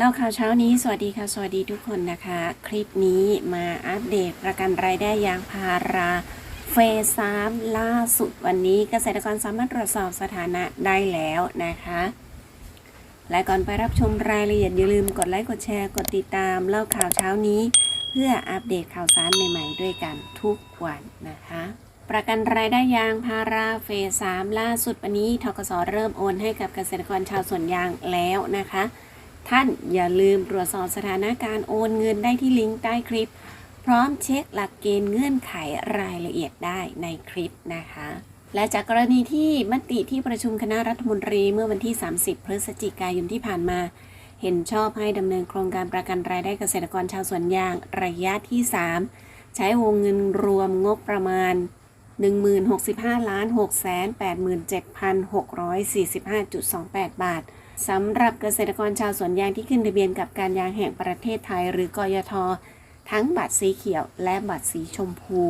เล่าข่าวเช้านี้ สวัสดีค่ะ สวัสดีทุกคนนะคะ คลิปนี้มาอัปเดตประกันรายได้ยางพาราเฟสามล่าสุดวันนี้เกษตรกรสามารถตรวจสอบสถานะได้แล้วนะคะ และก่อนไปรับชมรายละเอียดอย่าลืมกดไลค์กดแชร์กดติดตาม เล่าข่าวเช้านี้ เพื่ออัปเดตข่าวสารใหม่ๆ ด้วยกันทุกวันนะคะ ประกันรายได้ยางพาราเฟสามล่าสุดวันนี้ทกสเริ่มโอนให้กับเกษตรกรชาวสวนยางแล้วนะคะ ท่านอย่าลืมตรวจสอบสถานการณ์โอนเงินได้ที่ลิงก์ใต้คลิป พร้อมเช็คหลักเกณฑ์เงื่อนไขรายละเอียดได้ในคลิปนะคะ และจากกรณีที่มติที่ประชุมคณะรัฐมนตรีเมื่อวันที่ 30 พฤศจิกายนที่ผ่านมา เห็นชอบให้ดำเนินโครงการประกันรายได้เกษตรกรชาวสวนยางระยะที่ 3 ใช้วงเงินรวมงบประมาณ10,65,687,645.28 บาท สำหรับเกษตรกรชาวสวนยางที่ขึ้นทะเบียนกับการยางแห่งประเทศไทย หรือกยท ทั้งบัตรสีเขียวและบัตรสีชมพู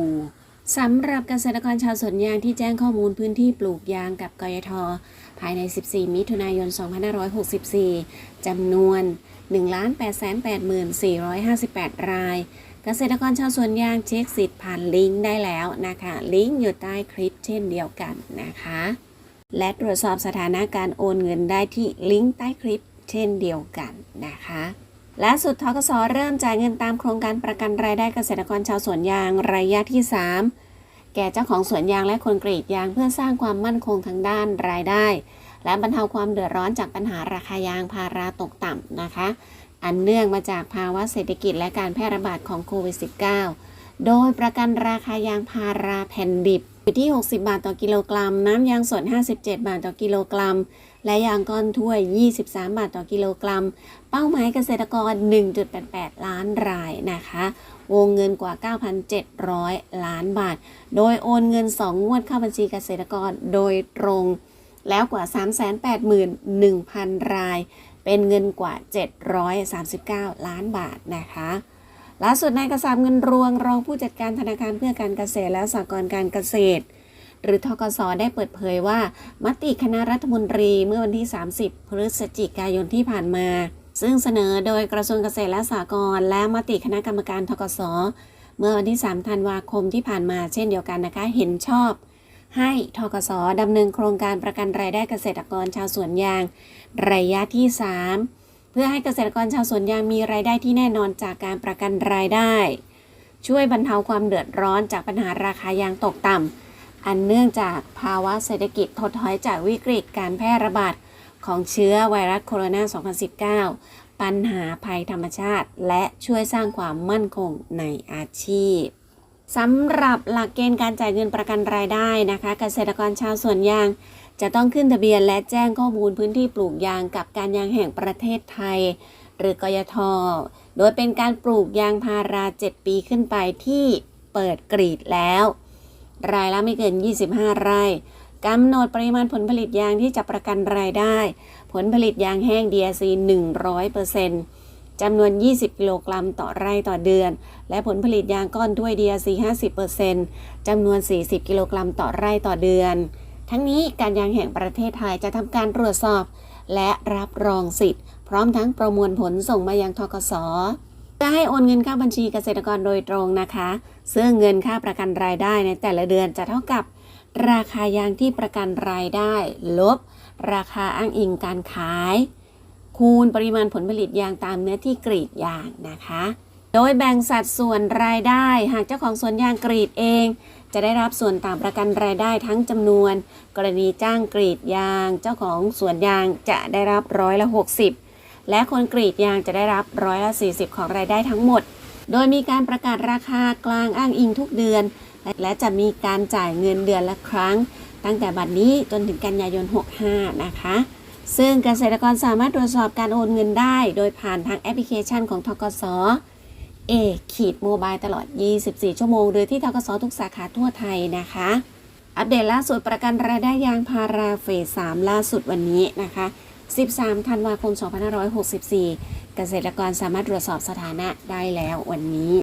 สำหรับเกษตรกรชาวสวนยางที่แจ้งข้อมูลพื้นที่ปลูกยางกับกยท ภายใน 14 มิถุนายน 2564 จำนวน 1,884,58 ราย เกษตรกรชาวสวนยางเช็คสิทธิ์ผ่านลิงก์ได้แล้วนะคะ ลิงก์อยู่ใต้คลิปเช่นเดียวกันนะคะ และตรวจสอบสถานะการโอนเงินได้ที่ลิงก์ใต้คลิปเช่นเดียวกันนะคะล่าสุดทกสเริ่มจ่ายเงินตามโครงการประกันรายได้เกษตรกรชาวสวนยางระยะที่ 3 แก่เจ้าของสวนยางและคนกรีดยางเพื่อสร้างความมั่นคงทางด้านรายได้ และบรรเทาความเดือดร้อนจากปัญหาราคายางพาราตกต่ำนะคะ อันเนื่องมาจากภาวะเศรษฐกิจและการแพร่ระบาดของโควิด -19 โดยประกันราคายางพาราแผ่นดิบอยู่ที่ 60 บาทต่อกิโลกรัม น้ำยางสด 57 บาทต่อกิโลกรัม และยางก้อนถ้วย 23 บาทต่อกิโลกรัม เป้าหมายเกษตรกร 1.88 ล้านรายนะคะ วงเงินกว่า 9,700 ล้านบาท โดยโอนเงิน 2 งวดเข้าบัญชีเกษตรกรโดยตรง แล้วกว่า 381,000 ราย เป็นเงินกว่า 739 ล้านบาทนะคะ ล่าสุดนายกษามเงินรวงรองผู้จัดการธนาคารเพื่อการเกษตรและสหกรณ์การเกษตร หรือทกสได้เปิดเผยว่า มติคณะรัฐมนตรีเมื่อวันที่ 30 พฤศจิกายนที่ผ่านมา ซึ่งเสนอโดยกระทรวงเกษตรและสหกรณ์และมติคณะกรรมการทกสเมื่อวันที่ 3 ธันวาคมที่ผ่านมาเช่นเดียวกันนะคะเห็นชอบ ให้ทกสดำเนินโครงการประกันรายได้เกษตรกรชาวสวนยาง ระยะที่ 3 เพื่อให้เกษตรกรชาวสวนยางมีรายได้ที่แน่นอนจากการประกันรายได้ ช่วยบรรเทาความเดือดร้อนจากปัญหาราคายางตกต่ำอันเนื่องจากภาวะเศรษฐกิจถดถอยจากวิกฤตการแพร่ระบาดของเชื้อไวรัสโคโรนา 2019 ปัญหาภัยธรรมชาติ และช่วยสร้างความมั่นคงในอาชีพสำหรับหลักเกณฑ์การจ่ายเงินประกันรายได้นะคะ เกษตรกรชาวสวนยาง จะต้องขึ้นทะเบียนและแจ้งข้อมูลพื้นที่ปลูกยางกับการยางแห่งประเทศไทย หรือกยท โดยเป็นการปลูกยางพารา 7 ปีขึ้นไปที่เปิดกรีดแล้ว รายละไม่เกิน 25 ไร่กำหนดปริมาณผลผลิตยางที่จะประกันรายได้ ผลผลิตยางแห้ง DRC 100%จำนวน 20 กิโลกรัมต่อไร่ต่อเดือน และผลผลิตยางก้อนถ้วย DRC 50%จำนวน 40 กิโลกรัมต่อไร่ต่อเดือน ทั้งนี้การยางแห่งประเทศไทยจะทำการตรวจสอบ และรับรองสิทธิ์ พร้อมทั้งประมวลผลส่งมายังทกสจะให้โอนเงินเข้าบัญชีเกษตรกรโดยตรงนะคะ ซึ่งเงินค่าประกันรายได้ในแต่ละเดือนจะเท่ากับ ราคายางที่ประกันรายได้ ลบ ราคาอ้างอิงการขาย คูณปริมาณผลผลิตยางตามเนื้อที่กรีดยางนะคะ โดยแบ่งสัดส่วนรายได้ หากเจ้าของสวนยางกรีดเอง จะได้รับส่วนต่างประกันรายได้ทั้งจำนวน กรณีจ้างกรีดยาง เจ้าของสวนยางจะได้รับร้อยละ 60 และคนกรีดยางจะได้รับร้อยละ 40 ของรายได้ทั้งหมด โดยมีการประกาศราคากลางอ้างอิงทุกเดือน และจะมีการจ่ายเงินเดือนละครั้ง ตั้งแต่บัดนี้จนถึงกันยายน 65 นะคะ ซึ่งเกษตรกรสามารถตรวจสอบการโอนเงินได้ โดยผ่านทางแอปพลิเคชันของทกส เอขีดโมบายตลอด 24 ชั่วโมงหรือที่ทกสทุกสาขาทั่วไทยนะคะ อัปเดตล่าสุดประกันรายได้ยางพาราเฟส3ล่าสุดวันนี้นะคะ 13 ธันวาคม 2564 เกษตรกรสามารถตรวจสอบสถานะได้แล้ววันนี้